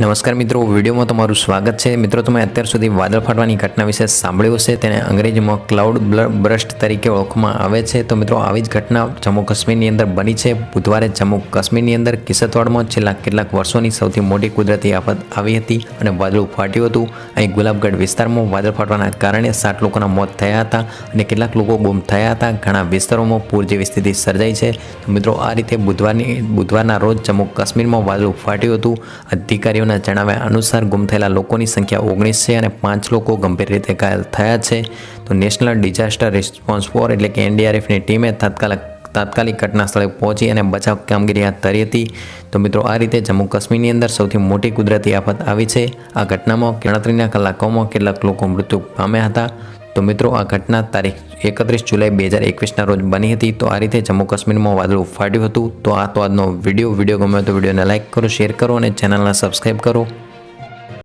નમસ્કાર મિત્રો, વિડીયોમાં તમારું સ્વાગત છે. મિત્રો, તમે અત્યાર સુધી વાદળ ફાટવાની ઘટના વિશે સાંભળ્યું હશે. તેને અંગ્રેજીમાં ક્લાઉડ બ્રસ્ટ તરીકે ઓળખવામાં આવે છે. તો મિત્રો, આવી જ ઘટના જમ્મુ કાશ્મીરની અંદર બની છે. બુધવારે જમ્મુ કાશ્મીરની અંદર કિસતવાડમાં છેલ્લા કેટલાક વર્ષોની સૌથી મોટી કુદરતી આફત આવી હતી અને વાદળું ફાટ્યું હતું. અહીં ગુલાબગઢ વિસ્તારમાં વાદળ ફાટવાના કારણે સાત લોકોના મોત થયા હતા અને કેટલાક લોકો ગુમ થયા હતા. ઘણા વિસ્તારોમાં પૂર જેવી સ્થિતિ સર્જાઈ છે. મિત્રો, આ રીતે બુધવારની, બુધવારના રોજ જમ્મુ કાશ્મીરમાં વાદળું ફાટ્યું હતું. અધિકારીઓના જણાવ્યા અનુસાર ગુમ થયેલા લોકોની સંખ્યા ઓગણીસ છે અને પાંચ લોકો ગંભીર રીતે ઘાયલ થયા છે. તો નેશનલ ડિઝાસ્ટર રિસ્પોન્સ ફોર એટલે કે એનડીઆરએફની ટીમે તાત્કાલિક તાત્કાલિક ઘટના સ્થળે પહોંચી અને બચાવ કામગીરી હાથ ધરી હતી. તો મિત્રો, આ રીતે જમ્મુ કાશ્મીરની અંદર સૌથી મોટી કુદરતી આફત આવી છે. આ ઘટનામાં ગણતરીના કલાકોમાં કેટલાક લોકો મૃત્યુ પામ્યા હતા. તો મિત્રો, આ ઘટના તારીખ એકત્રીસ જુલાઈ બે હજાર એકવીસના રોજ બની હતી. તો આ રીતે જમ્મુ કાશ્મીરમાં વાદળું ફાટ્યું હતું. તો આ તો આજનો વીડિયો. વીડિયો ગમ્યો તો વિડીયોને લાઇક કરો, શેર કરો અને ચેનલને સબસ્ક્રાઈબ કરો.